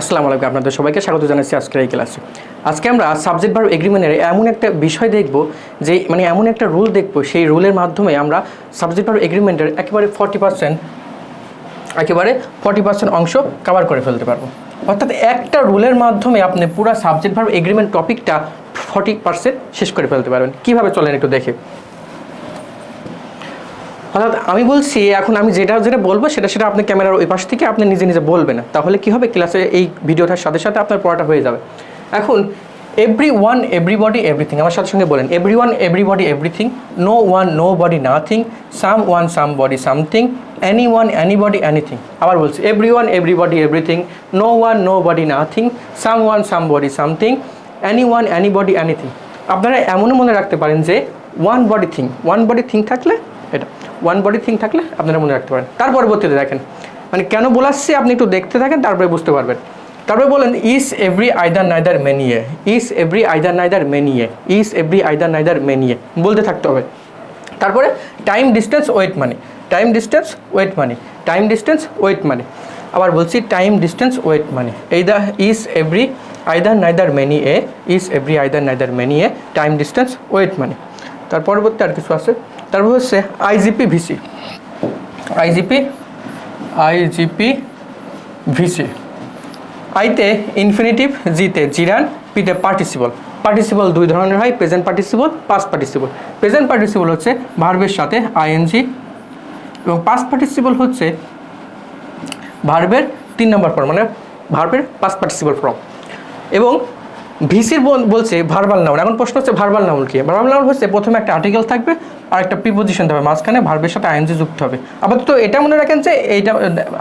আসসালামু আলাইকুম আপনাদের সবাইকে স্বাগত জানাচ্ছি আজকের এই ক্লাসে। আজকে আমরা সাবজেক্ট ভার্ব এগ্রিমেন্টের এমন একটা বিষয় দেখব যে মানে এমন একটা রুল দেখব, সেই রুলের মাধ্যমে আমরা সাবজেক্ট ভার্ব এগ্রিমেন্টের একেবারে ফর্টি পার্সেন্ট একেবারে ফর্টি পার্সেন্ট অংশ কভার করে ফেলতে পারব। অর্থাৎ একটা রুলের মাধ্যমে আপনি পুরো সাবজেক্ট ভার্ব এগ্রিমেন্ট টপিকটা ফর্টি পার্সেন্ট শেষ করে ফেলতে পারবেন। কীভাবে চলেন একটু দেখে। অর্থাৎ আমি বলছি, এখন আমি যেটা যেটা বলব সেটা সেটা আপনি ক্যামেরার ওই পাশ থেকে আপনি নিজে নিজে বলবেন। তাহলে কি হবে? ক্লাসে এই ভিডিওটার সাথে সাথে আপনার পড়াটা হয়ে যাবে। এখন এভরি ওয়ান এভরিবডি এভরিথিং আমার সাথে সঙ্গে বলেন। Everyone everybody everything no one nobody nothing someone somebody something anyone anybody anything আবার বলছি everyone everybody everything no one nobody nothing someone somebody something anyone anybody anything আপনারা এমনও মনে রাখতে পারেন যে one body thing one body thing থাকলে, এটা। ওয়ান বডি থিং থাকলে আপনারা মনে রাখতে পারেন। তার পরবর্তীতে দেখেন মানে কেন বলাচ্ছি আপনি একটু দেখতে থাকেন, তারপরে বুঝতে পারবেন। তারপরে বলেন is every either neither many a is every either neither many a is every either neither many a বলতে থাকতে হবে। তারপরে time distance weight money time distance weight money time distance weight money আবার বলছি টাইম ডিস্টেন্স ওয়েট মানি এই দা is every either neither many a is every either neither many a time distance weight money তার পরবর্তী আর কিছু আছে? তারপর হচ্ছে IGP VC IGP IGP VC আইতে ইনফিনিটিভ জিতে জিরান পিতে পার্টিসিপল পার্টিসিপল দুই ধরনের হয় present participle past participle present participle হচ্ছে ভার্বের সাথে আইএনজি এবং পাস্ট পার্টিসিপল হচ্ছে ভার্বের তিন নম্বর ফর্ম মানে ভার্বের পাস্ট পার্টিসিপল ফর্ম এবং ভিসির বলছে ভার্বাল নাউন এখন প্রশ্ন হচ্ছে ভার্বাল নাউন কি? ভার্বাল নাউন হচ্ছে প্রথমে একটা আর্টিকেল থাকবে আর একটা প্রিপোজিশন থাকবে। মাঝখানে ভার্বের সাথে আইএনজি যুক্ত হবে। আপাতত এটা মনে রাখেন যে এইটা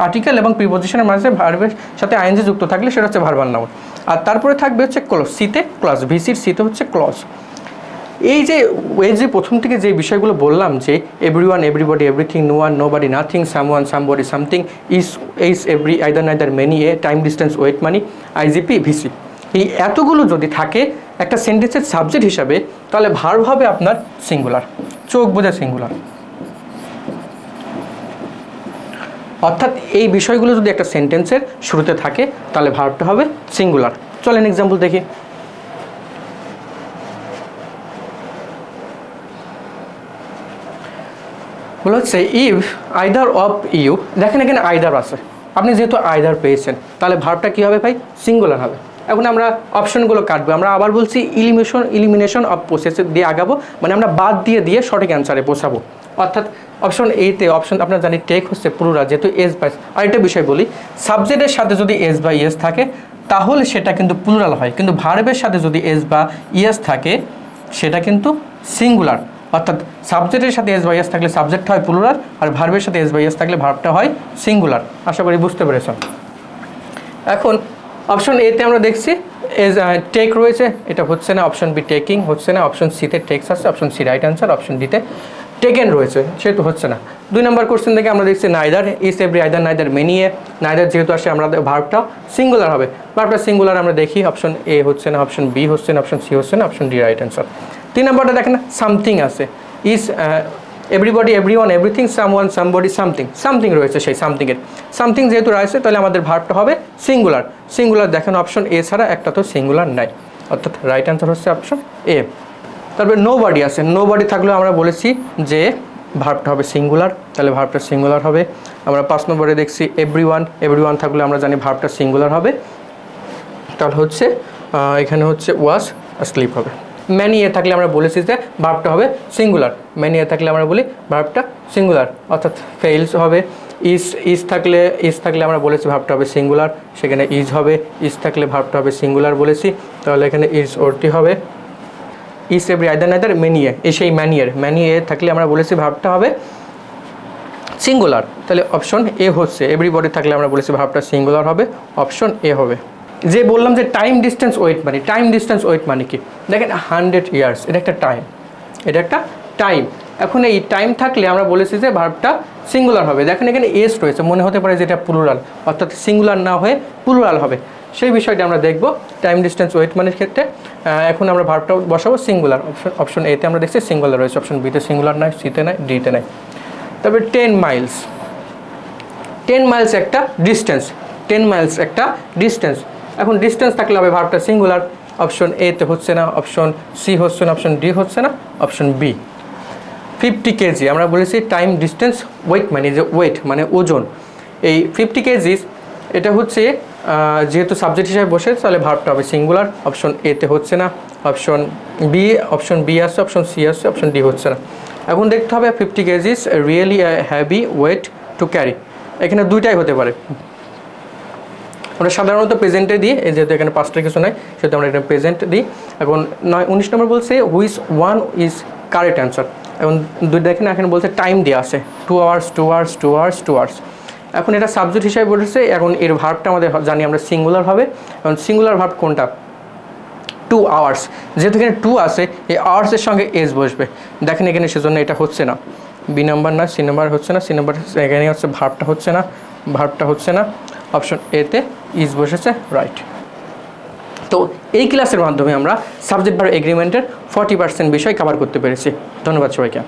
আর্টিকেল এবং প্রিপোজিশনের মাঝে ভার্বের সাথে আইএনজি যুক্ত থাকলে সেটা হচ্ছে ভার্বাল নাউন আর তারপরে থাকবে হচ্ছে ক্লজ সিতে ক্লজ ভিসির সিতে হচ্ছে ক্লস এই যে এই যে প্রথম থেকে যে বিষয়গুলো বললাম যে everyone everybody everything no one nobody nothing someone somebody something is is every either neither many a time distance weight money IGP VC এই এতগুলো যদি থাকে একটা সেন্টেন্সের সাবজেক্ট হিসাবে, তাহলে ভার্ব হবে আপনার সিঙ্গুলার চোখ বোঝা সিঙ্গুলার অর্থাৎ এই বিষয়গুলো যদি একটা সেন্টেন্সের শুরুতে থাকে, তাহলে ভার্বটা হবে সিঙ্গুলার চলেন এক্সাম্পল দেখি। বলা হচ্ছে ইফ আইদার অফ ইউ দেখেন এখানে আইদার আছে। আপনি যেহেতু আইদার পেয়েছেন, তাহলে ভার্বটা কী হবে ভাই? সিঙ্গুলার হবে। এখন আমরা অপশনগুলো কাটবো। আমরা আবার বলছি ইলিমিনেশন ইলিমিনেশন অফ প্রসেস দিয়ে আগাবো। মানে আমরা বাদ দিয়ে দিয়ে সঠিক অ্যান্সারে পৌঁছাবো। অর্থাৎ অপশন এতে অপশন আপনার জানি টেক হচ্ছে পুরোরা যেহেতু এস বাই আরেকটা বিষয় বলি সাবজেক্টের সাথে যদি এস বা ইয়েস থাকে, তাহলে সেটা কিন্তু প্লুরাল হয়। কিন্তু ভার্বের সাথে যদি এস বা ইয়েস থাকে, সেটা কিন্তু সিঙ্গুলার অর্থাৎ সাবজেক্টের সাথে এস বাই এস থাকলে সাবজেক্ট হয় প্লুরাল আর ভার্বের সাথে এস বাই এস থাকলে ভার্বটা হয় সিঙ্গুলার আশা করি বুঝতে পেরেছেন। এখন অপশন এতে আমরা দেখছি এজ টেক রয়েছে, এটা হচ্ছে না অপশন বি টেকিং হচ্ছে না অপশন সিতে টেক্স আছে option C right answer option ডিতে টেকেন রয়েছে, সেহেতু হচ্ছে না। দুই নম্বর কোশ্চেন থেকে আমরা দেখছি neither is every either neither many a neither যেহেতু আসে আমরা ভার্বটাও সিঙ্গুলার হবে। ভার্বটা সিঙ্গুলার আমরা দেখি অপশন এ হচ্ছে না অপশন বি হচ্ছে না অপশন সি হচ্ছে না অপশন ডি রাইট অ্যান্সার তিন নম্বরটা দেখেন সামথিং আছে is everybody everyone everything someone somebody something something রয়েছে সেই সামথিংয়ের সামথিং যেহেতু রয়েছে, তাহলে আমাদের ভার্বটা হবে সিঙ্গুলার সিঙ্গুলার দেখেন অপশন এ ছাড়া একটা তো সিঙ্গুলার নাই। অর্থাৎ রাইট অ্যান্সার হচ্ছে অপশন এ তারপরে নো বডি আছে। নো বডি থাকলেও আমরা বলেছি যে ভার্বটা হবে সিঙ্গুলার তাহলে ভার্বটা সিঙ্গুলার হবে। আমরা পাঁচ নম্বরে দেখছি এভরি ওয়ান এভরি ওয়ান থাকলে আমরা জানি ভার্বটা সিঙ্গুলার হবে। তাহলে হচ্ছে এখানে হচ্ছে ওয়াশ স্লিপ হবে। ম্যানি এ থাকলে আমরা বলেছি যে ভার্বটা হবে সিঙ্গুলার ম্যানি এ থাকলে আমরা বলি ভার্বটা সিঙ্গুলার অর্থাৎ ফেইলস হবে। ইস ইস থাকলে ইস থাকলে আমরা বলেছি ভাবটা হবে সিঙ্গুলার সেখানে ইজ হবে। ইস থাকলে ভাবটা হবে সিঙ্গুলার বলেছি। তাহলে এখানে ইজ ওরটি হবে। Is every either neither many a এ। সেই ম্যানিয়ার ম্যানিয়ে থাকলে আমরা বলেছি ভাবটা হবে সিঙ্গুলার তাহলে অপশন এ হচ্ছে। এভরিবডি থাকলে আমরা বলেছি ভাবটা সিঙ্গুলার হবে। অপশন এ হবে। যে বললাম যে টাইম ডিস্টেন্স ওয়েট মানে টাইম ডিস্টেন্স ওয়েট মানে কি? দেখেন হান্ড্রেড ইয়ার্স এটা একটা টাইম এটা একটা টাইম এখন এই টাইম থাকলে আমরা বলেছি যে ভার্বটা সিঙ্গুলার হবে। দেখেন, এখানে এস রয়েছে, মনে হতে পারে যে এটা প্লুরাল অর্থাৎ সিঙ্গুলার না হয়ে প্লুরাল হবে। সেই বিষয়টা আমরা দেখব টাইম ডিস্টেন্স ওয়েট মানের ক্ষেত্রে। এখন আমরা ভার্বটা বসাবো সিঙ্গুলার অপশন অপশন এতে আমরা দেখছি সিঙ্গুলার রয়েছে অপশন বিতে সিঙ্গুলার নাই সিতে নাই ডিতে নাই। তারপরে টেন মাইলস টেন মাইলস একটা ডিস্টেন্স টেন মাইলস একটা ডিস্টেন্স এখন ডিস্টেন্স থাকলে হবে ভার্বটা সিঙ্গুলার অপশন এতে হচ্ছে না অপশন সি হচ্ছে না অপশন ডি হচ্ছে না অপশন বি ফিফটি কেজি আমরা বলেছি টাইম ডিস্টেন্স ওয়েট মানে যে ওয়েট মানে ওজন। এই ফিফটি কেজিস এটা হচ্ছে যেহেতু সাবজেক্ট হিসাবে বসে, তাহলে ভার্বটা হবে সিঙ্গুলার অপশন এতে হচ্ছে না অপশন বি অপশন বি আসছে অপশন সি আসছে অপশন ডি হচ্ছে না। এখন দেখতে হবে fifty KGs really heavy weight to carry এখানে দুইটাই হতে পারে। আমরা সাধারণত প্রেজেন্টে দিই যেহেতু এখানে পাঁচটা কিছু নাই, সেহেতু আমরা এখানে প্রেজেন্ট দিই। এখন নয়, উনিশ নম্বর বলছে which one is correct answer এখন দুই দেখেন, এখানে বলছে টাইম দেওয়া আছে two hours two hours two hours two hours এখন এটা সাবজেক্ট হিসাবে বলেছে এখন এর ভার্বটা আমাদের জানি আমরা সিঙ্গুলার হবে এখন সিঙ্গুলার ভার্ব কোনটা? টু আওয়ার্স যেহেতু এখানে টু আছে, এই আওয়ার্সের সঙ্গে এজ বসবে। দেখেন এখানে সেজন্য এটা হচ্ছে না। বি নাম্বার না সি নাম্বার হচ্ছে না সি নাম্বার এখানে হচ্ছে ভার্বটা হচ্ছে না ভার্বটা হচ্ছে না। অপশন এতে ইজ বসেছে রাইট তো এই ক্লাসের মাধ্যমে আমরা সাবজেক্ট বার এগ্রিমেন্টের ফর্টি পার্সেন্ট বিষয় কভার করতে পেরেছি। ধন্যবাদ সবাইকে।